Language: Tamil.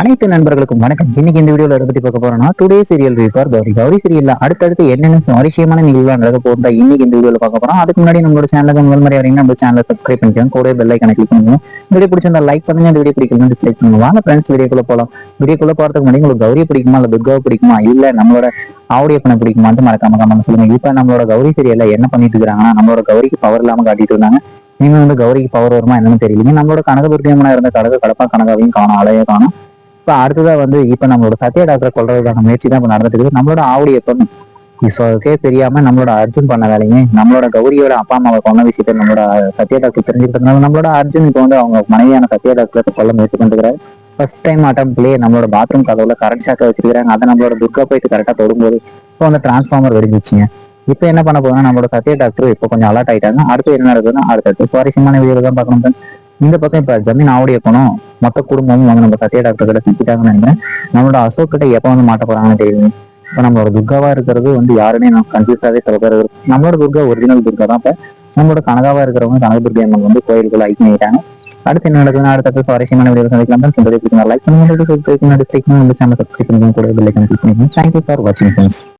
அனைத்து நண்பர்களுக்கும் வணக்கம். இன்னைக்கு இந்த வீடியோல எதை பத்தி பார்க்க போறோம்னா டுடே சீரியல் ரிஃபார் கௌரி கௌரி சீரியல்ல அடுத்தடுத்து என்னென்ன சுவாரஸ்யமான நிகழ்வு நடக்க போகுதா இன்னைக்கு இந்த வீடியோல பார்க்க போறோம். அதுக்கு முன்னாடி நம்மளோட சேனலுக்கு முதல் மாதிரி வரீங்கன்னா நம்ம சேனலை சப்ஸ்கிரைப் பண்ணிக்கோங்க. கூட பெல் ஐக்கனை கிளிக் பண்ணுங்க. வீடியோ பிடிச்சிருந்தா லைக் பண்ணுங்க. இந்த வீடியோ பிடிக்கணும் டிஸ்லைக் பண்ணுங்க. வாங்க ஃப்ரெண்ட்ஸ் வீடியோக்குள்ள போலாம். வீடியோக்குள்ள போறதுக்கு முன்னாடி உங்களுக்கு கௌரி பிடிக்குமா இல்ல துர்காவை பிடிக்குமா இல்ல நம்மளோட ஆவுடையப்பனை பிடிக்குமான்னு மறக்காம நம்ம சொல்லுங்க. இப்ப நம்மளோட கௌரி சீரியல்ல என்ன பண்ணிட்டு இருக்காங்கன்னா நம்மளோட கௌரிக்கு பவர் இல்லாம காட்டிட்டு இருந்தாங்க. இனிமே வந்து கௌரிக்கு பவர் வருமா என்னன்னு தெரியலங்க. நம்மளோட கனகதுர்த்தியம்மனா இருந்த கடக கடப்பா கனகாவையும் காணும் அலையை காணும். இப்ப அடுத்ததா வந்து இப்ப நம்மளோட சத்யா டாக்டரை கொள்றதுக்கான முயற்சி தான் இப்ப நடந்துட்டு இருக்கு நம்மளோட ஆவுடையப்பன் விஸ்வாவுக்கே தெரியாம நம்மளோட அர்ஜுன் பண்ண வேலைங்க நம்மளோட கௌரியோட அப்பா அம்மாவை கொண்ட விஷயத்த நம்மளோட சத்யா டாக்டர் தெரிஞ்சுக்கிறதுனால நம்மளோட அர்ஜுன் இப்போ வந்து அவங்க மனைவியான சத்யா டாக்டர் கொல்ல முயற்சி பண்ணிருக்காரு ஃபர்ஸ்ட் டைம் அட்டம்ப்ட்லயே நம்மளோட பாத்ரூம் கதவுல கரண்ட் ஷாக்கை வச்சிருக்காங்க அதை நம்மளோட துர்கா போயிட்டு கரெக்டா தொடும்போது இப்போ அந்த டிரான்ஸ்ஃபார்மர் வெடிஞ்சிச்சுங்க இப்போ என்ன பண்ண போகுதுன்னா நம்மளோட சத்யா டாக்டர் இப்போ கொஞ்சம் அலர்ட் ஆயிட்டாங்க. அடுத்து என்ன நடக்குதுன்னா அடுத்தடுத்து சுவாரஸ்யமான வீடியோ தான் பார்க்கணும். இந்த பக்கம் இப்ப ஜமீன் ஆவுடைய போனோம் மொத்த குடும்பமும் வந்து நம்ம சத்யா டாக்டர் கிட்ட சிக்கிட்டாங்கன்னு நினைக்கிறேன். நம்மளோட அசோக் கிட்ட வந்து மாட்ட போறாங்கன்னு தெரியுது. இப்போ நம்மளோட துர்காவா இருக்கிறது வந்து யாருமே நம்ம கன்ஃபியூஸாவே சில பேர் நம்மளோட துர்கா ஒரிஜினல் துர்கா தான். இப்ப நம்மளோட கனகாவா இருக்கிறவங்க கனகதுர்கா அம்மன் வந்து கோயிலுக்குள்ள ஐக்கியம் ஆயிட்டாங்க. அடுத்து என்ன நடக்குதுன்னா அடுத்த சுவாரஸ்யமான வீடியோ சந்திக்கலாம். தான் இந்த லைக் பண்ணுங்க. டிஸ்லைக் பண்ணுங்க சேனல் சப்ஸ்கிரைப் பண்ணுங்க. கூட பெல் ஐக்கன் கிளிக் பண்ணுங்க தேங்க்யூ ஃபார் வாட்சிங் ஃப்ரெண்ட்ஸ்